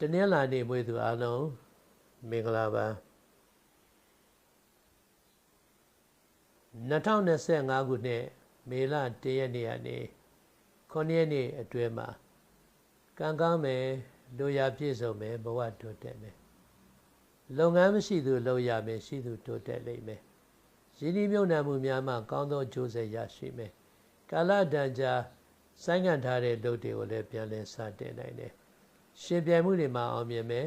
တနင်္လာနေ့မွေးသူအားလုံးမင်္ဂလာပါ2025ခုနှစ်မေလ1ရက်နေ့ကနေ9ရက်နေ့အတွင်းမှာကံကောင်းမယ်လူရပြည့်စုံမယ်ဘဝတိုးတက်မယ်လုပ်ငန်းမရှိသူလုပ်ရမယ်ရှိသူတိုးတက်လိမ့်မယ်ရင်းနှီးမြှုပ်နှံမှုများမှကောင်းသောအကျိုးဆက်ရရှိမယ်ကာလတန်ကြာဆိုင်းငံ့ထားတဲ့လုပ်တွေကိုလည်းပြန်လည်စတင်နိုင်တယ် ရှင်ပြိုင်မှုတွေမှာအောင်မြင်မယ်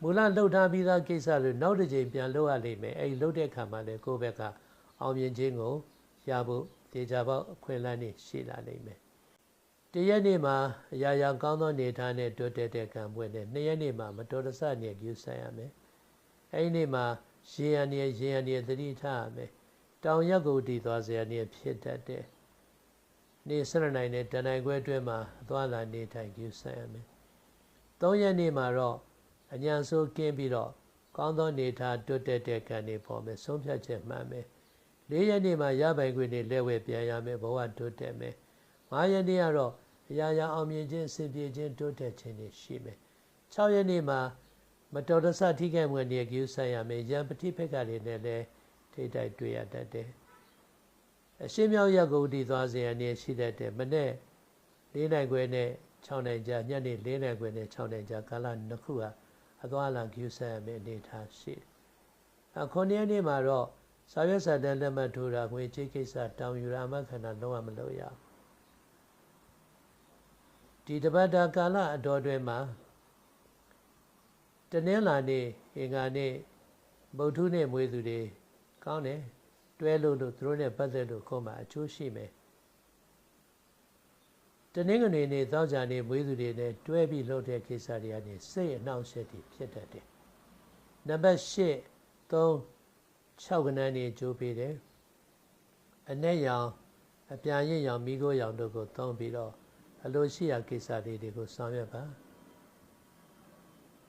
မူလလှုပ်ထားပြီးသားကိစ္စတွေနောက်တစ်ချိန်ပြန်လုပ်ရလိမ့်မယ်အဲဒီလှုပ်တဲ့ခါမှာလည်းကိုယ့်ဘက်ကအောင်မြင်ခြင်းကိုရဖို့တေချာပေါက်အခွင့်အလမ်းတွေရှိလာလိမ့်မယ်တရက်နေ့မှာအရာရာကောင်းသောနေထားနဲ့တိုးတက်တဲ့ကံပွင့်နဲ့နှစ်ရက်နေ့မှာမတော်တဆနေပြုဆိုင်ရမယ်အဲဒီနေ့မှာရေရန်ရရေရန်ရသတိထားရမယ်တောင်ရက်ကိုတည်သွားစေရနေဖြစ်တတ်တဲ့နေ့၁၂နိုင်နဲ့တန်နိုင်ခွဲအတွင်းမှာအသွားလာနေထိုင်ပြုဆိုင်ရမယ် ၃ရက်နေ့မှာတော့အညာဆိုးကင်းပြီးတော့ကောင်းသောနေထားတိုးတက်တဲ့ကံတွေပေါ်မယ်ဆုံးဖြတ်ချက်မှန်မယ်၄ရက်နေ့မှာရပိုင်ခွင့်တွေလက်ဝဲပြန်ရမယ်ဘဝတိုးတက်မယ်၅ရက်နေ့ကတော့အရာရာအောင်မြင်ခြင်းအစဉ်ပြေခြင်းတိုးတက်ခြင်းတွေရှိမယ်၆ရက်နေ့မှာမတော်တဆထိခိုက်မှုတွေကျူးဆိုင်ရမယ်ရံပတိဖက်ကတွေနဲ့လည်းထိတိုက်တွေ့ရတတ်တယ်အရှင်းမြောက်ရက်ကိုတည်သွားစေရနေရှိတတ်တယ်မနေ့၄နိုင်ခွဲနဲ့ 6နိုင်ကြာညနေ4နိုင်ခွဲနဲ့6နိုင်ကြာကာလနှစ်ခုဟာအသွားအလာကျူးဆိုင်ရမယ်အနေထားရှိတယ်အခုနေ့နေ့မှာတော့စာရွက်စာတမ်းလက်မှတ်ထိုးတာငွေကြေးကိစ္စတောင်းယူရမှခန္ဓာလုံးဝမလုပ်ရဒီတပတ်တာကာလအတော်တွင်မှာတနင်္လာနေ့အင်္ဂါနေ့ဗုဒ္ဓနေ့မွေးသူတွေကောင်းတယ်တွဲလို့လို့သူတို့နဲ့ပတ်သက်လို့ခုမှအချိုးရှိမယ် တနင်္ဂနွေနေ့သောကြာနေ့မွေးသူတွေနဲ့တွဲပြီးလုပ်တဲ့ကိစ္စတွေကနေစိတ်အနှောင့်အယှက်တွေဖြစ်တတ်တယ်နံပါတ်၈3 6ကနန်းနေကြိုးပေးတယ်အ내ရောင်အပြာရင့်ရောင်မိခိုးရောင်တို့ကိုသုံးပြီးတော့အလိုရှိရာကိစ္စလေးတွေကိုဆောင်ရွက်ပါ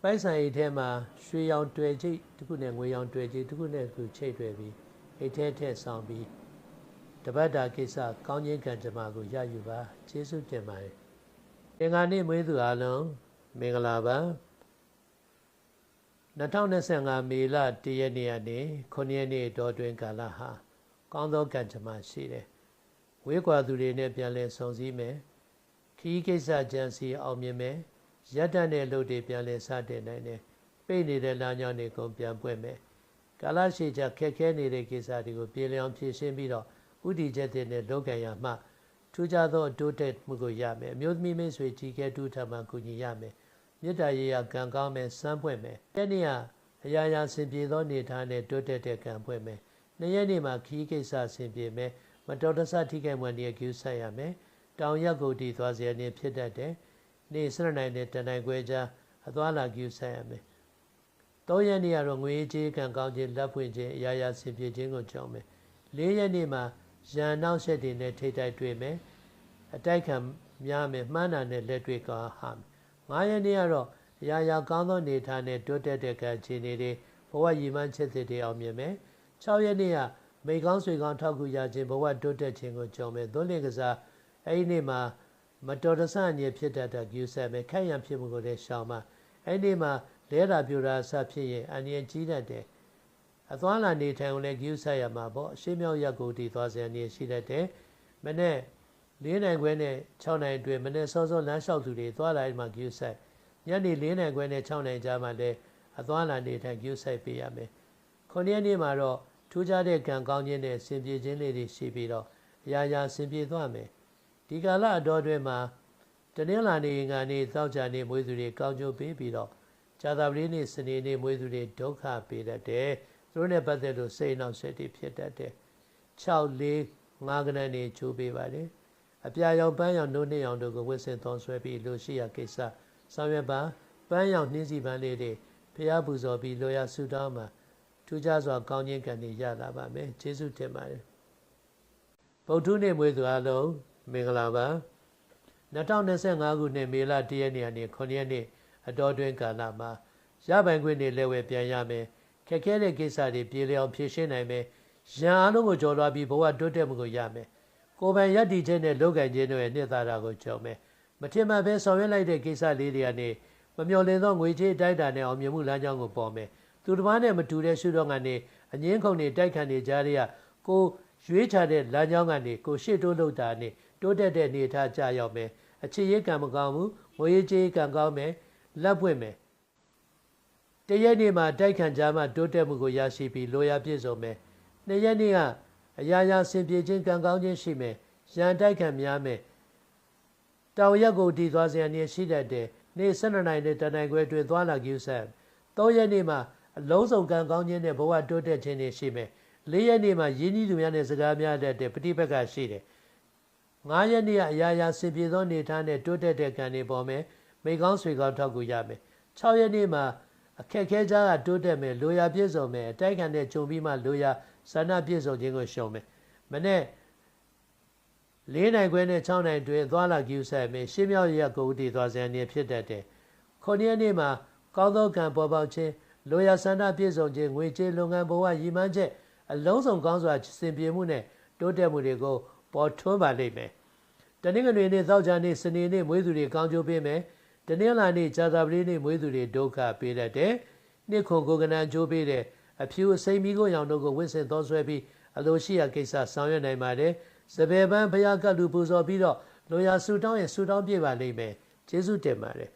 ပိုက်ဆိုင်အိတ်ထဲမှာရွှေရောင်တွေ့ချိတ်တစ်ခုနဲ့ငွေရောင်တွေ့ချိတ်တစ်ခုနဲ့တစ်ခုချိတ်တွေ့ပြီးအိတ်ထဲထည့်ဆောင်ပြီး တပတ်တာကိစ္စကောင်းခြင်းကံကြမ္မာကိုရယူပါကျေးဇူးတင်ပါတယ်အင်္ဂါနေ့မွေးသူအားလုံးမင်္ဂလာပါ2025မေလ1ရက်နေ့ကနေ9ရက်နေ့တောတွင်ကာလဟာကောင်းသောကံကြမ္မာရှိတယ်။ဝေးကွာသူတွေနဲ့ပြန်လည်ဆုံစည်းမယ်။ခီးကိစ္စကြံစီအောင်မြင်မယ်။ရက်တတ်တဲ့လုပ်တွေပြန်လည်စတင်နိုင်တယ်။ပိတ်နေတဲ့လမ်းကြောင်းတွေကုန်ပြန်ပွင့်မယ်။ကာလရှိကြခက်ခဲနေတဲ့ကိစ္စတွေကိုပြေလည်အောင်ဖြေရှင်းပြီးတော့ ဥတီချက်တဲ့နဲ့လောကရမှထူးခြားသောအတိုးတက်မှုကိုရမယ်။အမျိုးသမီးမိတ်ဆွေကြီးကဲတူထမှကူညီရမယ်။မေတ္တာရေးရကံကောင်းမယ်စမ်းပွင့်မယ်။တစ်နေ့ကအရာရာဆင်ပြေသောနေထားနဲ့တိုးတက်တဲ့ကံပွင့်မယ်။နှစ်ရက်နေ့မှာခီးကိစ္စဆင်ပြေမယ်။မတော်တဆထိခိုက်မှန်တဲ့ကျူးဆက်ရမယ်။တောင်ရက်ကိုတည်သွားစေနေဖြစ်တတ်တယ်။နေ့စရနိုင်နဲ့တန်နိုင်ခွဲကြားအသွားလာကျူးဆက်ရမယ်။သုံးရက်နေ့ကတော့ငွေကြေးကံကောင်းခြင်းလက်ဖွင့်ခြင်းအရာရာဆင်ပြေခြင်းကိုကြောင်းမယ်။လေးရက်နေ့မှာ ရန်နောက်ဆက်တွေနဲ့ထိတိုက်တွေ့မယ်။အတိုက်ခံများမယ်မှန်းတာနဲ့လက်တွေ့ကားဟာမယ်9ရက်နေ့ကတော့အရာရာကောင်းသောနေထားနဲ့တိုးတက်တဲ့ကံခြေနေတွေဘဝရည်မှန်းချက်တွေအောင်မြင်မယ်6ရက်နေ့ကမိကောင်းဆွေကောင်းထောက်ကူရခြင်းဘဝတိုးတက်ခြင်းကိုကြုံမယ်သွန်လင်းကစားအဲ့ဒီနေ့မှာမတော်တဆအငြိဖြစ်တတ်တဲ့ယူဆက်မယ်ခက်ရံဖြစ်မှုကိုလည်းရှောင်ပါအဲ့ဒီနေ့မှာလဲတာပြူတာဆဖြစ်ရင်အငြိကြီးတတ်တယ် အသွားလာနေထိုင်ကိုလည်းယူဆက်ရမှာပေါ့အရှိမြောက်ရက်ကိုတည်သွားစေအငြိရှိတတ်တယ်မနေ့၄နိုင်ခွဲနဲ့6နိုင်အတွင်းမနေ့စောစောလမ်းလျှောက်သူတွေသွားလာမှ queue site ညနေ၄နိုင်ခွဲနဲ့6နိုင်ကြားမှာလည်းအသွားလာနေထိုင် queue site ပေးရမယ်။ခုနှစ်ရက်နေ့မှာတော့ထူးခြားတဲ့ကံကောင်းခြင်းနဲ့စင်ပြေခြင်းလေးတွေရှိပြီးတော့အရာရာစင်ပြေသွားမယ်။ဒီကာလအတော်တွင်မှာတနင်္လာနေ့ငါနေ့သောကြာနေ့မွေးသူတွေကောင်းကျိုးပေးပြီးတော့ဇာတာပတိနေ့စနေနေ့မွေးသူတွေဒုက္ခပေးတတ်တယ်။သူ တို့နဲ့ပတ်သက်လို့စိတ်နှောက်ယှက်တွေဖြစ်တတ်တယ်။6 4 5ကနန်းနေချိုးပေးပါတယ်။အပြာရောင်ပန်းရောင်နှုတ်နှင်းရောင်တို့ကိုဝစ်စင်သွန်ဆွဲပြီးလိုရှိရာကိစ္စဆောင်ရွက်ပါပန်းရောင်နှင်းစီပန်းလေးတွေဖျားပူဇော်ပြီးလိုရာဆူတောင်းမှာထူးခြားစွာကောင်းခြင်းကံတွေရလာပါမယ်ကျေးဇူးတင်ပါတယ်ဗုဒ္ဓနေ့မွေးသူအလုံးမင်္ဂလာပါ2025ခုနှစ်မေလ1ရက်နေ့ကနေ9ရက်နေ့အတော်တွင်ကာလမှာရပိုင်ခွင့်တွေလည်းဝယ်ပြန်ရမယ်ခ က်ခဲတဲ့ကိစ္စတွေပြေလည်အောင်ဖြေရှင်းနိုင်မယ်ရန်အားလုံးကိုကြော်လွှားပြီးဘဝတိုးတက်မှုကိုရမယ်ကိုယ်ပိုင်ရည်တည်ခြင်းနဲ့လုပ်ကံခြင်းတို့ရဲ့နှစ်သာရကိုကြုံမယ်မထင်မှတ်ဘဲဆောင်ရွက်လိုက်တဲ့ကိစ္စလေးတွေကနေမမျှော်လင့်သောငွေကြေးတိုက်တာနဲ့အောင်မြင်မှုလမ်းကြောင်းကိုပေါ်မယ်သူတစ်ပါးနဲ့မတူတဲ့ရှုထောင့်ကနေအငင်းခုန်နေတိုက်ခတ်နေကြတဲ့ကကိုရွေးချတဲ့လမ်းကြောင်းကနေကိုရှေ့တိုးလို့တာနဲ့တိုးတက်တဲ့နေထားကြရောက်မယ်အခြေရေးကံမကောင်းဘူးငွေကြေးကံကောင်းမယ်လက်ပွင့်မယ် တရက်နေ့မှာတိုက်ခံကြမှတိုးတက်မှုကိုရရှိပြီးလိုရာပြည့်စုံမယ်နှစ်ရက်နေ့ကအရာရာဆင်ပြေခြင်းကံကောင်းခြင်းရှိမယ်ရန်တိုက်ခံများမယ်တောင်ရက်ကိုတည်သွားစရာနေရှိတတ်တဲ့နေ့12နိုင်နဲ့တနိုင်ခွဲတွင်သွားလာကြည့်ဆက်၃ရက်နေ့မှာအလုံးစုံကံကောင်းခြင်းနဲ့ဘဝတိုးတက်ခြင်းတွေရှိမယ်၄ရက်နေ့မှာရင်းနှီးသူများနဲ့စကားများတတ်တဲ့ပဋိပက္ခရှိတယ်9ရက်နေ့ကအရာရာဆင်ပြေသောနေထားနဲ့တိုးတက်တဲ့ကံတွေပေါ်မယ်မိကောင်းဆွေကောင်းထောက်ကူရမယ်6ရက်နေ့မှာ အခက်ခဲကြားကတိုးတက်မယ်လိုရာပြည့်စုံမယ်အတိုက်ခံတဲ့ဂျုံပြီးမှလိုရာဇာနာပြည့်စုံခြင်းကိုရှုံမယ်မနေ့၄နိုင်ခွဲနဲ့6နိုင်တွင်သွားလာကြည့်ဆက်မယ်ရှင်းမြောက်ရကိုဥတီသွားစံနေဖြစ်တတ်တယ်ခုနှစ်ရက်နေ့မှာကောင်းသောကံပေါ်ပေါက်ခြင်းလိုရာဆန္ဒပြည့်စုံခြင်းငွေကြေးလုပ်ငန်းဘဝရည်မှန်းချက်အလုံးစုံကောင်းစွာစင်ပြေမှုနဲ့တိုးတက်မှုတွေကိုပေါ်ထွန်းပါလိမ့်မယ်တနင်္ဂနွေနေ့သောကြာနေ့စနေနေ့မွေးသူတွေကောင်းကျိုးပေးမယ် တနင်္လာနေ့ကြာသပတေးနေ့မွေးသူတွေဒုက္ခပေးတတ်တယ်နှစ်ခွန်ကိုကနန်ကျိုးပေးတဲ့အဖြူအစိမ်းမီးကိုရောင်တို့ကိုဝင့်ဆင်သောဆွဲပြီးအလိုရှိရာကိစ္စဆောင်ရွက်နိုင်ပါတယ်စပယ်ပန်းဘုရားကလူပူဇော်ပြီးတော့လိုရာဆူတောင်းရင်ဆူတောင်းပြပါလိမ့်မယ်ကျေးဇူးတင်ပါတယ်